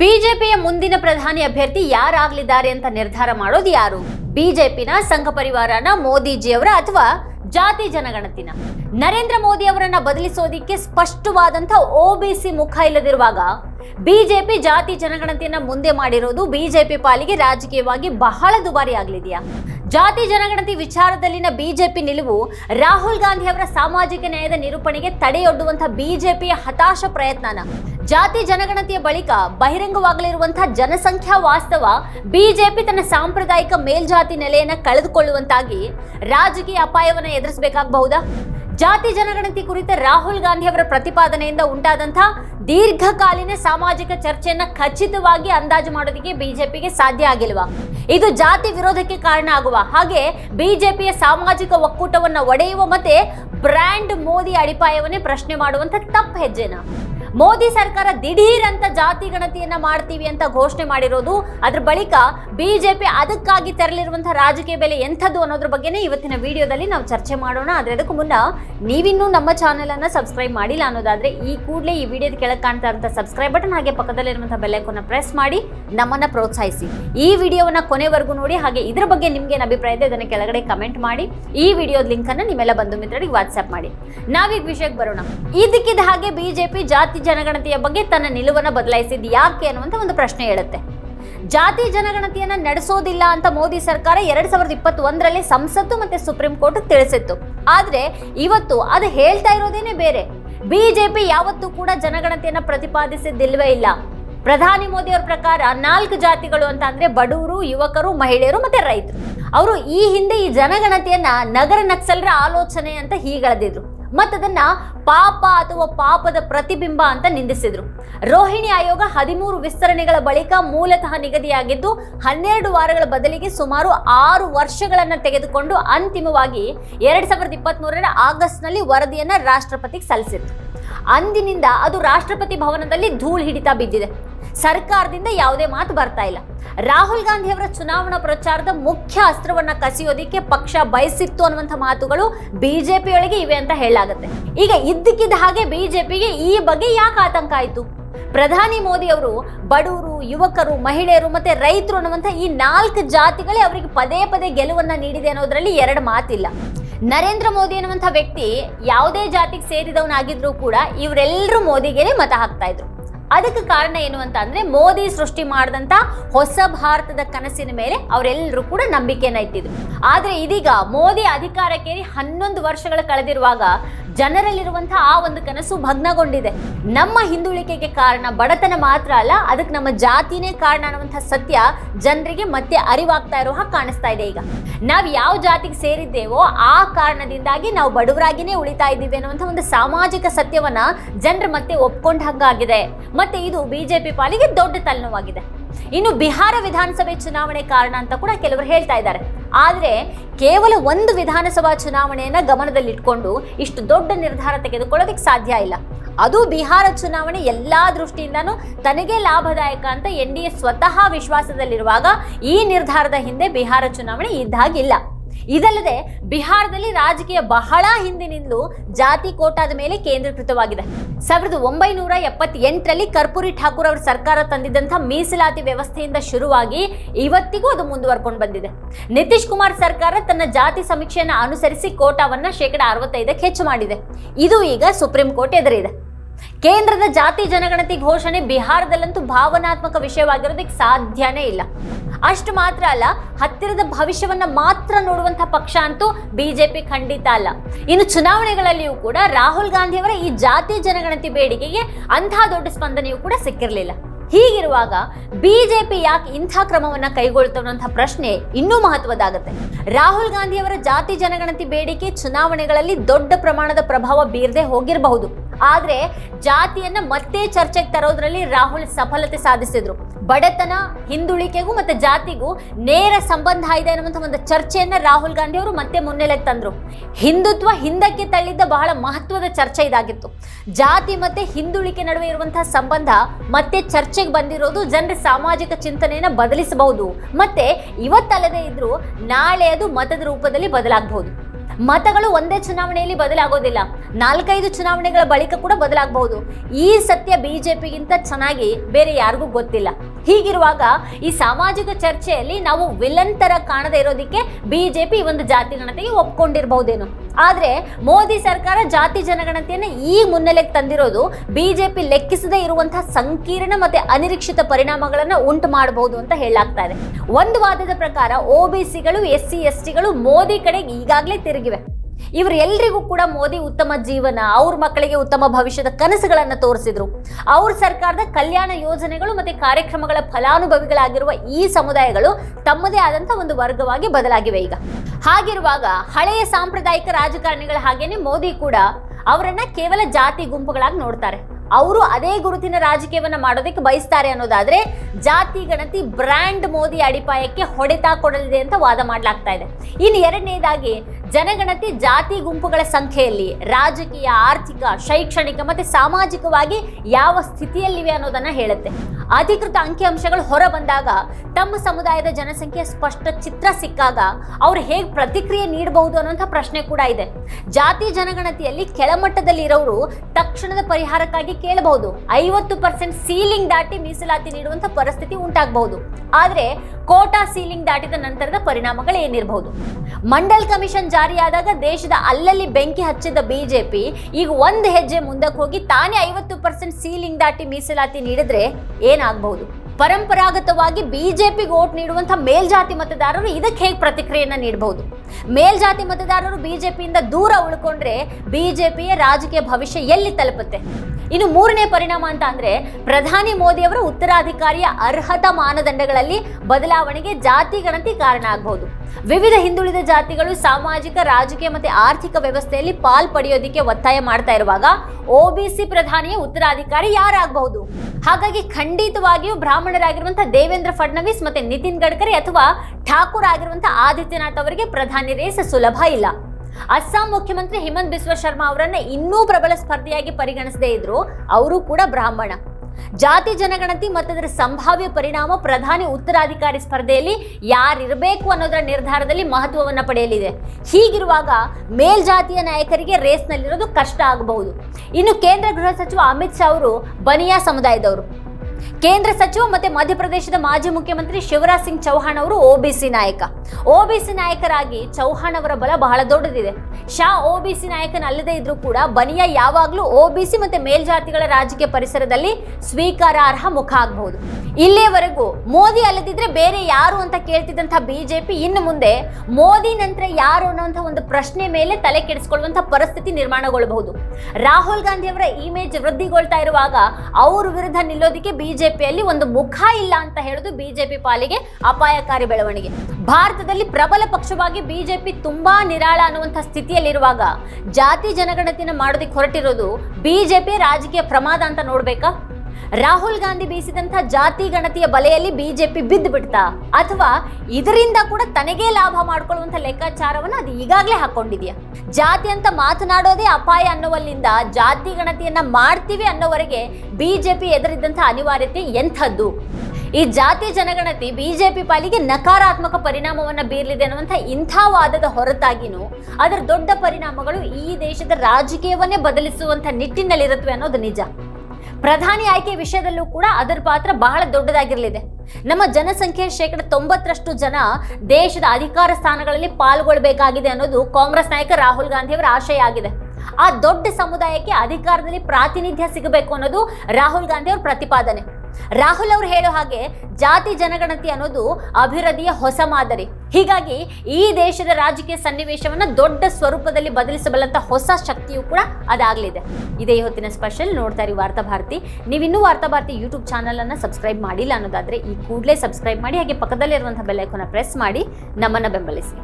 ಬಿಜೆಪಿಯ ಮುಂದಿನ ಪ್ರಧಾನಿ ಅಭ್ಯರ್ಥಿ ಯಾರಾಗಲಿದ್ದಾರೆ ಅಂತ ನಿರ್ಧಾರ ಮಾಡೋದು ಯಾರು? ಬಿಜೆಪಿನ ಸಂಘ ಪರಿವಾರನ ಮೋದಿಜಿಯವರ ಅಥವಾ ಜಾತಿ ಜನಗಣತಿನ? ನರೇಂದ್ರ ಮೋದಿ ಅವರನ್ನ ಬದಲಿಸೋದಿಕ್ಕೆ ಸ್ಪಷ್ಟವಾದಂತ ಒಬಿಸಿ ಮುಖ ಇಲ್ಲದಿರುವಾಗ ಬಿಜೆಪಿ ಜಾತಿ ಜನಗಣತಿಯನ್ನ ಮುಂದೆ ಮಾಡಿರೋದು ಬಿಜೆಪಿ ಪಾಲಿಗೆ ರಾಜಕೀಯವಾಗಿ ಬಹಳ ದುಬಾರಿ ಆಗಲಿದೆಯಾ? ಜಾತಿ ಜನಗಣತಿ ವಿಚಾರದಲ್ಲಿನ ಬಿಜೆಪಿ ನಿಲುವು ರಾಹುಲ್ ಗಾಂಧಿ ಅವರ ಸಾಮಾಜಿಕ ನ್ಯಾಯದ ನಿರೂಪಣೆಗೆ ತಡೆಯೊಡ್ಡುವಂತಹ ಬಿಜೆಪಿಯ ಹತಾಶ ಪ್ರಯತ್ನನ? ಜಾತಿ ಜನಗಣತಿಯ ಬಳಿಕ ಬಹಿರಂಗವಾಗಲಿರುವಂತಹ ಜನಸಂಖ್ಯಾ ವಾಸ್ತವ ಬಿಜೆಪಿ ತನ್ನ ಸಾಂಪ್ರದಾಯಿಕ ಮೇಲ್ಜಾತಿ ನೆಲೆಯನ್ನ ಕಳೆದುಕೊಳ್ಳುವಂತಾಗಿ ರಾಜಕೀಯ ಅಪಾಯವನ್ನು ಎದುರಿಸಬೇಕಾಗಬಹುದಾ? ಜಾತಿ ಜನಗಣತಿ ಕುರಿತ ರಾಹುಲ್ ಗಾಂಧಿ ಅವರ ಪ್ರತಿಪಾದನೆಯಿಂದ ಉಂಟಾದಂತಹ ದೀರ್ಘಕಾಲೀನ ಸಾಮಾಜಿಕ ಚರ್ಚೆಯನ್ನ ಖಚಿತವಾಗಿ ಅಂದಾಜು ಮಾಡೋದಕ್ಕೆ ಬಿಜೆಪಿಗೆ ಸಾಧ್ಯ ಆಗಿಲ್ವಾ? ಇದು ಜಾತಿ ವಿರೋಧಕ್ಕೆ ಕಾರಣ ಆಗುವ ಹಾಗೆ ಬಿಜೆಪಿಯ ಸಾಮಾಜಿಕ ಒಕ್ಕೂಟವನ್ನ ಒಡೆಯುವ ಮತ್ತೆ ಬ್ರ್ಯಾಂಡ್ ಮೋದಿ ಅಡಿಪಾಯವನ್ನೇ ಪ್ರಶ್ನೆ ಮಾಡುವಂತ ತಪ್ಪು ಹೆಜ್ಜೆನ? ಮೋದಿ ಸರ್ಕಾರ ದಿಢೀರ್ ಅಂತ ಜಾತಿ ಗಣತಿಯನ್ನ ಮಾಡ್ತೀವಿ ಅಂತ ಘೋಷಣೆ ಮಾಡಿರೋದು. ಅದ್ರ ಬಳಿಕ ಬಿಜೆಪಿ ಅದಕ್ಕಾಗಿ ತೆರಳಿರುವಂತಹ ರಾಜಕೀಯ ಬೆಲೆ ಎಂಥದ್ದು ಅನ್ನೋದ್ರ ಬಗ್ಗೆನೇ ಇವತ್ತಿನ ವಿಡಿಯೋದಲ್ಲಿ ನಾವು ಚರ್ಚೆ ಮಾಡೋಣ. ಆದ್ರೆ ಅದಕ್ಕೂ ಮುನ್ನ ನೀವಿನ್ನೂ ನಮ್ಮ ಚಾನೆಲ್ ಅನ್ನ ಸಬ್ಸ್ಕ್ರೈಬ್ ಮಾಡಿಲ್ಲ ಅನ್ನೋದಾದ್ರೆ ಈ ಕೂಡಲೇ ಈ ವಿಡಿಯೋದ ಕೆಳಗೆ ಕಾಣ್ತಾ ಇರುವಂತಹ ಸಬ್ಸ್ಕ್ರೈಬ್ ಬಟನ್ ಹಾಗೆ ಪಕ್ಕದಲ್ಲಿರುವಂತಹ ಬೆಲ್ಲೈಕನ್ನ ಪ್ರೆಸ್ ಮಾಡಿ ನಮ್ಮನ್ನ ಪ್ರೋತ್ಸಾಹಿಸಿ. ಈ ವಿಡಿಯೋವನ್ನ ಕೊನೆವರೆಗೂ ನೋಡಿ, ಹಾಗೆ ಇದ್ರ ಬಗ್ಗೆ ನಿಮ್ಗೆ ಏನು ಅಭಿಪ್ರಾಯ ಇದೆ ಅದನ್ನ ಕೆಳಗಡೆ ಕಮೆಂಟ್ ಮಾಡಿ. ಈ ವಿಡಿಯೋದ ಲಿಂಕ್ ಅನ್ನ ನಿಮ್ಮೆಲ್ಲ ಬಂಧು ಮಿತ್ರರಿಗೆ ವಾಟ್ಸ್ಆಪ್ ಮಾಡಿ. ನಾವೀಗ ವಿಷಯಕ್ಕೆ ಬರೋಣ. ಇದಕ್ಕಿದ ಹಾಗೆ ಬಿಜೆಪಿ ಜಾತಿ ಜನಗಣತಿಯ ಬಗ್ಗೆ ತನ್ನ ನಿಲುವನ್ನ ಬದಲಾಯಿಸಿದ್ ಯಾಕೆ ಅನ್ನುವಂತ ಒಂದು ಪ್ರಶ್ನೆ ಹೇಳುತ್ತೆ. ಜಾತಿ ಜನಗಣತಿಯನ್ನ ನಡೆಸೋದಿಲ್ಲ ಅಂತ ಮೋದಿ ಸರ್ಕಾರ ಎರಡ್ ಸಾವಿರದ ಇಪ್ಪತ್ತ್ ಒಂದರಲ್ಲಿ ಸಂಸತ್ತು ಮತ್ತೆ ಸುಪ್ರೀಂ ಕೋರ್ಟ್ ತಿಳಿಸಿತ್ತು. ಆದ್ರೆ ಇವತ್ತು ಅದು ಹೇಳ್ತಾ ಇರೋದೇನೆ ಬೇರೆ. ಬಿಜೆಪಿ ಯಾವತ್ತೂ ಕೂಡ ಜನಗಣತಿಯನ್ನ ಪ್ರತಿಪಾದಿಸಿದ್ದಿಲ್ವೇ ಇಲ್ಲ. ಪ್ರಧಾನಿ ಮೋದಿ ಅವರ ಪ್ರಕಾರ ನಾಲ್ಕು ಜಾತಿಗಳು ಅಂತ ಅಂದ್ರೆ ಬಡವರು ಯುವಕರು, ಮಹಿಳೆಯರು ಮತ್ತೆ ರೈತರು. ಅವರು ಈ ಹಿಂದೆ ಈ ಜನಗಣತಿಯನ್ನ ನಗರ ನಕ್ಸಲರ ಆಲೋಚನೆ ಅಂತ ಹೀಗಳೆದಿದ್ರು ಮತ್ತದನ್ನ ಪಾಪ ಅಥವಾ ಪಾಪದ ಪ್ರತಿಬಿಂಬ ಅಂತ ನಿಂದಿಸಿದ್ರು. ರೋಹಿಣಿ ಆಯೋಗ ಹದಿಮೂರು ವಿಸ್ತರಣೆಗಳ ಬಳಿಕ ಮೂಲತಃ ನಿಗದಿಯಾಗಿದ್ದು, ಹನ್ನೆರಡು ವಾರಗಳ ಬದಲಿಗೆ ಸುಮಾರು ಆರು ವರ್ಷಗಳನ್ನು ತೆಗೆದುಕೊಂಡು ಅಂತಿಮವಾಗಿ ಎರಡ್ ಸಾವಿರದ ಇಪ್ಪತ್ತ್ ಮೂರರ ಆಗಸ್ಟ್ನಲ್ಲಿ ವರದಿಯನ್ನು ರಾಷ್ಟ್ರಪತಿಗೆ ಸಲ್ಲಿಸಿತ್ತು. ಅಂದಿನಿಂದ ಅದು ರಾಷ್ಟ್ರಪತಿ ಭವನದಲ್ಲಿ ಧೂಳು ಹಿಡಿತಾ ಬಿದ್ದಿದೆ. ಸರ್ಕಾರದಿಂದ ಯಾವುದೇ ಮಾತು ಬರ್ತಾ ಇಲ್ಲ. ರಾಹುಲ್ ಗಾಂಧಿ ಅವರ ಚುನಾವಣಾ ಪ್ರಚಾರದ ಮುಖ್ಯ ಅಸ್ತ್ರವನ್ನ ಕಸಿಯೋದಿಕ್ಕೆ ಪಕ್ಷ ಬಯಸಿತ್ತು ಅನ್ನುವಂಥ ಮಾತುಗಳು ಬಿಜೆಪಿಯೊಳಗೆ ಇವೆ ಅಂತ ಹೇಳಲಾಗುತ್ತೆ. ಈಗ ಇದ್ದಕ್ಕಿದ್ದ ಹಾಗೆ ಬಿಜೆಪಿಗೆ ಈ ಬಗ್ಗೆ ಯಾಕೆ ಆತಂಕ ಆಯಿತು? ಪ್ರಧಾನಿ ಮೋದಿ ಅವರು ಬಡವರು ಯುವಕರು, ಮಹಿಳೆಯರು ಮತ್ತೆ ರೈತರು ಅನ್ನುವಂಥ ಈ ನಾಲ್ಕು ಜಾತಿಗಳೇ ಅವರಿಗೆ ಪದೇ ಪದೇ ಗೆಲುವನ್ನ ನೀಡಿದೆ ಅನ್ನೋದ್ರಲ್ಲಿ ಎರಡು ಮಾತಿಲ್ಲ. ನರೇಂದ್ರ ಮೋದಿ ಅನ್ನುವಂಥ ವ್ಯಕ್ತಿ ಯಾವುದೇ ಜಾತಿಗೆ ಸೇರಿದವನಾಗಿದ್ರೂ ಕೂಡ ಇವರೆಲ್ಲರೂ ಮೋದಿಗೆನೆ ಮತ ಹಾಕ್ತಾ ಇದ್ರು. ಅದಕ್ಕೆ ಕಾರಣ ಏನು ಅಂತ ಅಂದ್ರೆ ಮೋದಿ ಸೃಷ್ಟಿ ಮಾಡಿದಂತ ಹೊಸ ಭಾರತದ ಕನಸಿನ ಮೇಲೆ ಅವರೆಲ್ಲರೂ ಕೂಡ ನಂಬಿಕೆಯನ್ನ ಇಟ್ಟಿದ್ರು. ಆದ್ರೆ ಇದೀಗ ಮೋದಿ ಅಧಿಕಾರಕ್ಕೇರಿ ಹನ್ನೊಂದು ವರ್ಷಗಳ ಕಳೆದಿರುವಾಗ ಜನರಲ್ಲಿರುವಂತಹ ಆ ಒಂದು ಕನಸು ಭಗ್ನಗೊಂಡಿದೆ. ನಮ್ಮ ಹಿಂದುಳಿಕೆಗೆ ಕಾರಣ ಬಡತನ ಮಾತ್ರ ಅಲ್ಲ, ಅದಕ್ಕೆ ನಮ್ಮ ಜಾತಿನೇ ಕಾರಣ ಅನ್ನುವಂಥ ಸತ್ಯ ಜನರಿಗೆ ಮತ್ತೆ ಅರಿವಾಗ್ತಾ ಇರೋ ಹಾಗೆ ಕಾಣಿಸ್ತಾ ಇದೆ ಈಗ. ನಾವು ಯಾವ ಜಾತಿಗೆ ಸೇರಿದ್ದೇವೋ ಆ ಕಾರಣದಿಂದಾಗಿ ನಾವು ಬಡವರಾಗಿನೇ ಉಳಿತಾ ಇದ್ದೀವಿ ಅನ್ನುವಂಥ ಒಂದು ಸಾಮಾಜಿಕ ಸತ್ಯವನ್ನ ಜನರು ಮತ್ತೆ ಒಪ್ಕೊಂಡ ಹಂಗಾಗಿದೆ. ಮತ್ತೆ ಇದು ಬಿಜೆಪಿ ಪಾಲಿಗೆ ದೊಡ್ಡ ತಲೆನೋವಾಗಿದೆ. ಇನ್ನು ಬಿಹಾರ ವಿಧಾನಸಭೆ ಚುನಾವಣೆ ಕಾರಣ ಅಂತ ಕೂಡ ಕೆಲವರು ಹೇಳ್ತಾ ಇದ್ದಾರೆ. ಆದ್ರೆ ಕೇವಲ ಒಂದು ವಿಧಾನಸಭಾ ಚುನಾವಣೆಯನ್ನು ಗಮನದಲ್ಲಿಟ್ಕೊಂಡು ಇಷ್ಟು ದೊಡ್ಡ ನಿರ್ಧಾರ ತೆಗೆದುಕೊಳ್ಳೋದಕ್ಕೆ ಸಾಧ್ಯ ಇಲ್ಲ. ಅದು ಬಿಹಾರ ಚುನಾವಣೆ ಎಲ್ಲ ದೃಷ್ಟಿಯಿಂದನೂ ತನಗೆ ಲಾಭದಾಯಕ ಅಂತ ಎನ್ ಡಿ ಎ ಸ್ವತಃ ವಿಶ್ವಾಸದಲ್ಲಿರುವಾಗ ಈ ನಿರ್ಧಾರದ ಹಿಂದೆ ಬಿಹಾರ ಚುನಾವಣೆ ಇದ್ದಾಗಿಲ್ಲ. ಇದಲ್ಲದೆ ಬಿಹಾರದಲ್ಲಿ ರಾಜಕೀಯ ಬಹಳ ಹಿಂದಿನಿಂದಲೂ ಜಾತಿ ಕೋಟಾದ ಮೇಲೆ ಕೇಂದ್ರೀಕೃತವಾಗಿದೆ. ಸಾವಿರದ ಒಂಬೈನೂರ ಎಪ್ಪತ್ತೆಂಟರಲ್ಲಿ ಕರ್ಪೂರಿ ಠಾಕೂರ್ ಅವರ ಸರ್ಕಾರ ತಂದಿದ್ದಂಥ ಮೀಸಲಾತಿ ವ್ಯವಸ್ಥೆಯಿಂದ ಶುರುವಾಗಿ ಇವತ್ತಿಗೂ ಅದು ಮುಂದುವರ್ಕೊಂಡು ಬಂದಿದೆ. ನಿತೀಶ್ ಕುಮಾರ್ ಸರ್ಕಾರ ತನ್ನ ಜಾತಿ ಸಮೀಕ್ಷೆಯನ್ನು ಅನುಸರಿಸಿ ಕೋಟಾವನ್ನ ಶೇಕಡ ಅರವತ್ತೈದಕ್ಕೆ ಹೆಚ್ಚು ಮಾಡಿದೆ. ಇದು ಈಗ ಸುಪ್ರೀಂ ಕೋರ್ಟ್ ಎದುರಿದೆ. ಕೇಂದ್ರದ ಜಾತಿ ಜನಗಣತಿ ಘೋಷಣೆ ಬಿಹಾರದಲ್ಲಂತೂ ಭಾವನಾತ್ಮಕ ವಿಷಯವಾಗಿರೋದಕ್ಕೆ ಸಾಧ್ಯನೇ ಇಲ್ಲ. ಅಷ್ಟು ಮಾತ್ರ ಅಲ್ಲ, ಹತ್ತಿರದ ಭವಿಷ್ಯವನ್ನ ಮಾತ್ರ ನೋಡುವಂತಹ ಪಕ್ಷ ಅಂತೂ ಬಿಜೆಪಿ ಖಂಡಿತ ಅಲ್ಲ. ಇನ್ನು ಚುನಾವಣೆಗಳಲ್ಲಿಯೂ ಕೂಡ ರಾಹುಲ್ ಗಾಂಧಿ ಅವರ ಈ ಜಾತಿ ಜನಗಣತಿ ಬೇಡಿಕೆಗೆ ಅಂತಹ ದೊಡ್ಡ ಸ್ಪಂದನೆಯೂ ಕೂಡ ಸಿಕ್ಕಿರಲಿಲ್ಲ. ಹೀಗಿರುವಾಗ ಬಿಜೆಪಿ ಯಾಕೆ ಇಂಥ ಕ್ರಮವನ್ನ ಕೈಗೊಳ್ತವಂತಹ ಪ್ರಶ್ನೆ ಇನ್ನೂ ಮಹತ್ವದಾಗುತ್ತೆ ರಾಹುಲ್ ಗಾಂಧಿ ಅವರ ಜಾತಿ ಜನಗಣತಿ ಬೇಡಿಕೆ ಚುನಾವಣೆಗಳಲ್ಲಿ ದೊಡ್ಡ ಪ್ರಮಾಣದ ಪ್ರಭಾವ ಬೀರದೆ ಹೋಗಿರಬಹುದು. ಆದ್ರೆ ಜಾತಿಯನ್ನ ಮತ್ತೆ ಚರ್ಚೆಗೆ ತರೋದ್ರಲ್ಲಿ ರಾಹುಲ್ ಸಫಲತೆ ಸಾಧಿಸಿದ್ರು. ಬಡತನ, ಹಿಂದುಳಿಕೆಗೂ ಮತ್ತೆ ಜಾತಿಗೂ ನೇರ ಸಂಬಂಧ ಇದೆ ಅನ್ನುವಂಥ ಒಂದು ಚರ್ಚೆಯನ್ನು ರಾಹುಲ್ ಗಾಂಧಿ ಅವರು ಮತ್ತೆ ಮುನ್ನೆಲೆಗೆ ತಂದ್ರು. ಹಿಂದುತ್ವ ಹಿಂದಕ್ಕೆ ತಳ್ಳಿದ್ದ ಬಹಳ ಮಹತ್ವದ ಚರ್ಚೆ ಇದಾಗಿತ್ತು. ಜಾತಿ ಮತ್ತೆ ಹಿಂದುಳಿಕೆ ನಡುವೆ ಇರುವಂತಹ ಸಂಬಂಧ ಮತ್ತೆ ಚರ್ಚೆಗೆ ಬಂದಿರೋದು ಜನರ ಸಾಮಾಜಿಕ ಚಿಂತನೆಯನ್ನ ಬದಲಿಸಬಹುದು. ಮತ್ತೆ ಇವತ್ತಲ್ಲದೆ ಇದ್ದರೂ ನಾಳೆ ಅದು ಮತದ ರೂಪದಲ್ಲಿ ಬದಲಾಗಬಹುದು. ಮತಗಳು ಒಂದೇ ಚುನಾವಣೆಯಲ್ಲಿ ಬದಲಾಗೋದಿಲ್ಲ. ನಾಲ್ಕೈದು ಚುನಾವಣೆಗಳ ಬಳಿಕ ಕೂಡ ಬದಲಾಗಬಹುದು. ಈ ಸತ್ಯ ಬಿಜೆಪಿಗಿಂತ ಚೆನ್ನಾಗಿ ಬೇರೆ ಯಾರಿಗೂ ಗೊತ್ತಿಲ್ಲ. ಹೀಗಿರುವಾಗ ಈ ಸಾಮಾಜಿಕ ಚರ್ಚೆಯಲ್ಲಿ ನಾವು ವಿಲನ್ ತರ ಕಾಣದೇ ಇರೋದಕ್ಕೆ ಬಿಜೆಪಿ ಈ ಒಂದು ಜಾತಿ ಗಣತಿಗೆ ಒಪ್ಕೊಂಡಿರಬಹುದೇನು. ಆದರೆ ಮೋದಿ ಸರ್ಕಾರ ಜಾತಿ ಜನಗಣತಿಯನ್ನು ಈ ಮುನ್ನೆಲೆಗೆ ತಂದಿರೋದು ಬಿಜೆಪಿ ಲೆಕ್ಕಿಸದೇ ಇರುವಂತಹ ಸಂಕೀರ್ಣ ಮತ್ತೆ ಅನಿರೀಕ್ಷಿತ ಪರಿಣಾಮಗಳನ್ನು ಉಂಟು ಮಾಡಬಹುದು ಅಂತ ಹೇಳಲಾಗ್ತಾ ಇದೆ. ಒಂದು ವಾದದ ಪ್ರಕಾರ ಒಬಿಸಿಗಳು ಎಸ್ ಸಿ, ಎಸ್ ಟಿಗಳು ಮೋದಿ ಕಡೆಗೆ ಈಗಾಗಲೇ ತಿರುಗಿವೆ ಇವರು ಎಲ್ರಿಗೂ ಕೂಡ ಮೋದಿ ಉತ್ತಮ ಜೀವನ, ಅವ್ರ ಮಕ್ಕಳಿಗೆ ಉತ್ತಮ ಭವಿಷ್ಯದ ಕನಸುಗಳನ್ನು ತೋರಿಸಿದ್ರು. ಅವ್ರ ಸರ್ಕಾರದ ಕಲ್ಯಾಣ ಯೋಜನೆಗಳು ಮತ್ತೆ ಕಾರ್ಯಕ್ರಮಗಳ ಫಲಾನುಭವಿಗಳಾಗಿರುವ ಈ ಸಮುದಾಯಗಳು ತಮ್ಮದೇ ಆದಂತ ಒಂದು ವರ್ಗವಾಗಿ ಬದಲಾಗಿವೆ ಈಗ. ಹಾಗಿರುವಾಗ ಹಳೆಯ ಸಾಂಪ್ರದಾಯಿಕ ರಾಜಕಾರಣಿಗಳ ಹಾಗೇನೆ ಮೋದಿ ಕೂಡ ಅವರನ್ನ ಕೇವಲ ಜಾತಿ ಗುಂಪುಗಳಾಗಿ ನೋಡ್ತಾರೆ. ಅವರು ಅದೇ ಗುರುತಿನ ರಾಜಕೀಯವನ್ನ ಮಾಡೋದಕ್ಕೆ ಬಯಸ್ತಾರೆ ಅನ್ನೋದಾದ್ರೆ ಜಾತಿ, ಗಣತಿ, ಬ್ರ್ಯಾಂಡ್ ಮೋದಿ ಅಡಿಪಾಯಕ್ಕೆ ಹೊಡೆತ ಕೊಡಲಿದೆ ಅಂತ ವಾದ ಮಾಡಲಾಗ್ತಾ ಇದೆ. ಇನ್ನು ಎರಡನೇದಾಗಿ ಜನಗಣತಿ ಜಾತಿ ಗುಂಪುಗಳ ಸಂಖ್ಯೆಯಲ್ಲಿ ರಾಜಕೀಯ, ಆರ್ಥಿಕ, ಶೈಕ್ಷಣಿಕ ಮತ್ತೆ ಸಾಮಾಜಿಕವಾಗಿ ಯಾವ ಸ್ಥಿತಿಯಲ್ಲಿವೆ ಅನ್ನೋದನ್ನ ಹೇಳುತ್ತೆ. ಅಧಿಕೃತ ಅಂಕಿಅಂಶಗಳು ಹೊರ ಬಂದಾಗ ತಮ್ಮ ಸಮುದಾಯದ ಜನಸಂಖ್ಯೆ ಸ್ಪಷ್ಟ ಚಿತ್ರ ಸಿಕ್ಕಾಗ ಅವ್ರು ಹೇಗೆ ಪ್ರತಿಕ್ರಿಯೆ ನೀಡಬಹುದು ಅನ್ನೋಂಥ ಪ್ರಶ್ನೆ ಕೂಡ ಇದೆ. ಜಾತಿ ಜನಗಣತಿಯಲ್ಲಿ ಕೆಳಮಟ್ಟದಲ್ಲಿ ಇರೋರು ತಕ್ಷಣದ ಪರಿಹಾರಕ್ಕಾಗಿ ಕೇಳಬಹುದು. ಐವತ್ತು ಪರ್ಸೆಂಟ್ ಸೀಲಿಂಗ್ ದಾಟಿ ಮೀಸಲಾತಿ ನೀಡುವಂತ ಪರಿಸ್ಥಿತಿ ಉಂಟಾಗಬಹುದು. ಆದರೆ ಕೋಟಾ ಸೀಲಿಂಗ್ ದಾಟಿದ ನಂತರದ ಪರಿಣಾಮಗಳು ಏನಿರಬಹುದು ಮಂಡಲ್ ಕಮಿಷನ್ ಜಾರಿಯಾದಾಗ ದೇಶದ ಅಲ್ಲಲ್ಲಿ ಬೆಂಕಿ ಹಚ್ಚಿದ ಬಿಜೆಪಿ, ಈಗ ಒಂದು ಹೆಜ್ಜೆ ಮುಂದಕ್ಕೆ ಹೋಗಿ ತಾನೇ ಐವತ್ತು ಪರ್ಸೆಂಟ್ ಸೀಲಿಂಗ್ ದಾಟಿ ಮೀಸಲಾತಿ ನೀಡಿದ್ರೆ ಏನಾಗಬಹುದು? ಪರಂಪರಾಗತವಾಗಿ ಬಿಜೆಪಿಗೆ ಓಟ್ ನೀಡುವಂಥ ಮೇಲ್ಜಾತಿ ಮತದಾರರು ಇದಕ್ಕೆ ಹೇಗೆ ಪ್ರತಿಕ್ರಿಯೆಯನ್ನು ನೀಡಬಹುದು? ಮೇಲ್ಜಾತಿ ಮತದಾರರು ಬಿಜೆಪಿಯಿಂದ ದೂರ ಉಳ್ಕೊಂಡ್ರೆ ಬಿಜೆಪಿಯ ರಾಜಕೀಯ ಭವಿಷ್ಯ ಎಲ್ಲಿ ತಲುಪುತ್ತೆ? ಇನ್ನು ಮೂರನೇ ಪರಿಣಾಮ ಅಂತ ಅಂದ್ರೆ ಪ್ರಧಾನಿ ಮೋದಿ ಅವರ ಉತ್ತರಾಧಿಕಾರಿಯ ಅರ್ಹತಾ ಮಾನದಂಡಗಳಲ್ಲಿ ಬದಲಾವಣೆಗೆ ಜಾತಿ ಗಣತಿ ಕಾರಣ ಆಗಬಹುದು. ವಿವಿಧ ಹಿಂದುಳಿದ ಜಾತಿಗಳು ಸಾಮಾಜಿಕ, ರಾಜಕೀಯ ಮತ್ತೆ ಆರ್ಥಿಕ ವ್ಯವಸ್ಥೆಯಲ್ಲಿ ಪಾಲ್ ಪಡೆಯೋದಿಕ್ಕೆ ಒತ್ತಾಯ ಮಾಡ್ತಾ ಇರುವಾಗ ಒಬಿಸಿ ಪ್ರಧಾನಿಯ ಉತ್ತರಾಧಿಕಾರಿ ಯಾರಾಗಬಹುದು? ಹಾಗಾಗಿ ಖಂಡಿತವಾಗಿಯೂ ಬ್ರಾಹ್ಮಣರಾಗಿರುವಂತಹ ದೇವೇಂದ್ರ ಫಡ್ನವೀಸ್ ಮತ್ತೆ ನಿತಿನ್ ಗಡ್ಕರಿ ಅಥವಾ ಠಾಕೂರ್ ಆಗಿರುವಂತಹ ಆದಿತ್ಯನಾಥ್ ಅವರಿಗೆ ಪ್ರಧಾನಿ ರೇಸ್ ಸುಲಭ ಇಲ್ಲ. ಅಸ್ಸಾಂ ಮುಖ್ಯಮಂತ್ರಿ ಹಿಮಂತ್ ಬಿಸ್ವ ಶರ್ಮಾ ಅವರನ್ನ ಇನ್ನೂ ಪ್ರಬಲ ಸ್ಪರ್ಧಿಯಾಗಿ ಪರಿಗಣಿಸದೇ ಇದ್ರು, ಅವರು ಕೂಡ ಬ್ರಾಹ್ಮಣ. ಜಾತಿ ಜನಗಣತಿ ಮತ್ತು ಅದರ ಸಂಭಾವ್ಯ ಪರಿಣಾಮ ಪ್ರಧಾನಿ ಉತ್ತರಾಧಿಕಾರಿ ಸ್ಪರ್ಧೆಯಲ್ಲಿ ಯಾರಿರಬೇಕು ಅನ್ನೋದರ ನಿರ್ಧಾರದಲ್ಲಿ ಮಹತ್ವವನ್ನು ಪಡೆಯಲಿದೆ. ಹೀಗಿರುವಾಗ ಮೇಲ್ಜಾತಿಯ ನಾಯಕರಿಗೆ ರೇಸ್ನಲ್ಲಿರೋದು ಕಷ್ಟ ಆಗಬಹುದು. ಇನ್ನು ಕೇಂದ್ರ ಗೃಹ ಸಚಿವ ಅಮಿತ್ ಶಾ ಅವರು ಬನಿಯಾ ಸಮುದಾಯದವರು. ಕೇಂದ್ರ ಸಚಿವ ಮತ್ತೆ ಮಧ್ಯಪ್ರದೇಶದ ಮಾಜಿ ಮುಖ್ಯಮಂತ್ರಿ ಶಿವರಾಜ್ ಸಿಂಗ್ ಚೌಹಾಣ್ ಅವರು ಒಬಿಸಿ ನಾಯಕ. ಒಬಿಸಿ ನಾಯಕರಾಗಿ ಚೌಹಾಣ್ ಅವರ ಬಲ ಬಹಳ ದೊಡ್ಡದಿದೆ. ಶಾ ಒಬಿಸಿ ನಾಯಕನಲ್ಲದೇ ಇದ್ರೂ ಕೂಡ ಬನಿಯಾ ಯಾವಾಗಲೂ ಒಬಿಸಿ ಮತ್ತೆ ಮೇಲ್ಜಾತಿಗಳ ರಾಜಕೀಯ ಪರಿಸರದಲ್ಲಿ ಸ್ವೀಕಾರಾರ್ಹ ಮುಖ ಆಗಬಹುದು. ಇಲ್ಲಿಯವರೆಗೂ ಮೋದಿ ಅಲ್ಲದಿದ್ರೆ ಬೇರೆ ಯಾರು ಅಂತ ಕೇಳ್ತಿದ್ದಂಥ ಬಿಜೆಪಿ ಇನ್ನು ಮುಂದೆ ಮೋದಿ ನಂತರ ಯಾರು ಅನ್ನೋಂಥ ಒಂದು ಪ್ರಶ್ನೆ ಮೇಲೆ ತಲೆ ಕೆಡಿಸಿಕೊಳ್ಳುವಂತಹ ಪರಿಸ್ಥಿತಿ ನಿರ್ಮಾಣಗೊಳ್ಳಬಹುದು. ರಾಹುಲ್ ಗಾಂಧಿ ಅವರ ಇಮೇಜ್ ವೃದ್ಧಿಗೊಳ್ತಾ ಇರುವಾಗ ಅವ್ರ ವಿರುದ್ಧ ನಿಲ್ಲೋದಕ್ಕೆ ಬಿಜೆಪಿಯಲ್ಲಿ ಒಂದು ಮುಖ ಇಲ್ಲ ಅಂತ ಹೇಳೋದು ಬಿಜೆಪಿ ಪಾಲಿಗೆ ಅಪಾಯಕಾರಿ ಬೆಳವಣಿಗೆ. ಭಾರತದಲ್ಲಿ ಪ್ರಬಲ ಪಕ್ಷವಾಗಿ ಬಿಜೆಪಿ ತುಂಬಾ ನಿರಾಳ ಅನ್ನುವಂಥ ಸ್ಥಿತಿಯಲ್ಲಿರುವಾಗ ಜಾತಿ ಜನಗಣತಿನ ಮಾಡೋದಕ್ಕೆ ಹೊರಟಿರೋದು ಬಿಜೆಪಿ ರಾಜಕೀಯ ಪ್ರಮಾದ ಅಂತ ನೋಡ್ಬೇಕಾ? ರಾಹುಲ್ ಗಾಂಧಿ ಬೀಸಿದಂಥ ಜಾತಿ ಗಣತಿಯ ಬಲೆಯಲ್ಲಿ ಬಿಜೆಪಿ ಬಿದ್ದು ಬಿಡ್ತಾ. ಅಥವಾ ಇದರಿಂದ ಕೂಡ ತನಗೇ ಲಾಭ ಮಾಡ್ಕೊಳ್ಳುವಂಥ ಲೆಕ್ಕಾಚಾರವನ್ನು ಅದು ಈಗಾಗಲೇ ಹಾಕೊಂಡಿದೆಯಾ ಜಾತಿ ಅಂತ ಮಾತನಾಡೋದೇ ಅಪಾಯ ಅನ್ನೋವಲ್ಲಿಂದ ಜಾತಿ ಗಣತಿಯನ್ನ ಮಾಡ್ತೀವಿ ಅನ್ನೋವರೆಗೆ ಬಿಜೆಪಿ ಎದುರಿದ್ದಂಥ ಅನಿವಾರ್ಯತೆ ಎಂಥದ್ದು? ಈ ಜಾತಿ ಜನಗಣತಿ ಬಿಜೆಪಿ ಪಾಲಿಗೆ ನಕಾರಾತ್ಮಕ ಪರಿಣಾಮವನ್ನ ಬೀರಲಿದೆ ಅನ್ನುವಂಥ ಇಂಥ ವಾದದ ಹೊರತಾಗಿನೂ ಅದರ ದೊಡ್ಡ ಪರಿಣಾಮಗಳು ಈ ದೇಶದ ರಾಜಕೀಯವನ್ನೇ ಬದಲಿಸುವಂಥ ನಿಟ್ಟಿನಲ್ಲಿರುತ್ತವೆ ಅನ್ನೋದು ನಿಜ. ಪ್ರಧಾನಿ ಆಯ್ಕೆ ವಿಷಯದಲ್ಲೂ ಕೂಡ ಅದರ ಪಾತ್ರ ಬಹಳ ದೊಡ್ಡದಾಗಿರಲಿದೆ. ನಮ್ಮ ಜನಸಂಖ್ಯೆ ಶೇಕಡ ತೊಂಬತ್ತರಷ್ಟು ಜನ ದೇಶದ ಅಧಿಕಾರ ಸ್ಥಾನಗಳಲ್ಲಿ ಪಾಲ್ಗೊಳ್ಬೇಕಾಗಿದೆ ಅನ್ನೋದು ಕಾಂಗ್ರೆಸ್ ನಾಯಕ ರಾಹುಲ್ ಗಾಂಧಿ ಅವರ ಆಶಯ ಆಗಿದೆ ಆ ದೊಡ್ಡ ಸಮುದಾಯಕ್ಕೆ ಅಧಿಕಾರದಲ್ಲಿ ಪ್ರಾತಿನಿಧ್ಯ ಸಿಗಬೇಕು ಅನ್ನೋದು ರಾಹುಲ್ ಗಾಂಧಿ ಅವರ ಪ್ರತಿಪಾದನೆ. ರಾಹುಲ್ ಅವರು ಹೇಳೋ ಹಾಗೆ ಜಾತಿ ಜನಗಣತಿ ಅನ್ನೋದು ಅಭಿವೃದ್ಧಿಯ ಹೊಸ ಮಾದರಿ. ಹೀಗಾಗಿ ಈ ದೇಶದ ರಾಜಕೀಯ ಸನ್ನಿವೇಶವನ್ನು ದೊಡ್ಡ ಸ್ವರೂಪದಲ್ಲಿ ಬದಲಿಸಬಲ್ಲಂತ ಹೊಸ ಶಕ್ತಿಯು ಕೂಡ ಅದಾಗಲಿದೆ. ಇದೇ ಹೊತ್ತಿನ ಸ್ಪೆಷಲ್ ನೋಡ್ತಾ ಇರಿ ವಾರ್ತಾಭಾರತಿ ನೀವಿನ್ನೂ ವಾರ್ತಾ ಭಾರತಿ ಯೂಟ್ಯೂಬ್ ಚಾನಲ್ ಅನ್ನ ಸಬ್ಸ್ಕ್ರೈಬ್ ಮಾಡಿಲ್ಲ ಅನ್ನೋದಾದ್ರೆ ಈ ಕೂಡಲೇ ಸಬ್ಸ್ಕ್ರೈಬ್ ಮಾಡಿ ಹಾಗೆ ಪಕ್ಕದಲ್ಲಿರುವಂತಹ ಬೆಲ್ ಐಕಾನ್ ಪ್ರೆಸ್ ಮಾಡಿ ನಮ್ಮನ್ನ ಬೆಂಬಲಿಸಿ.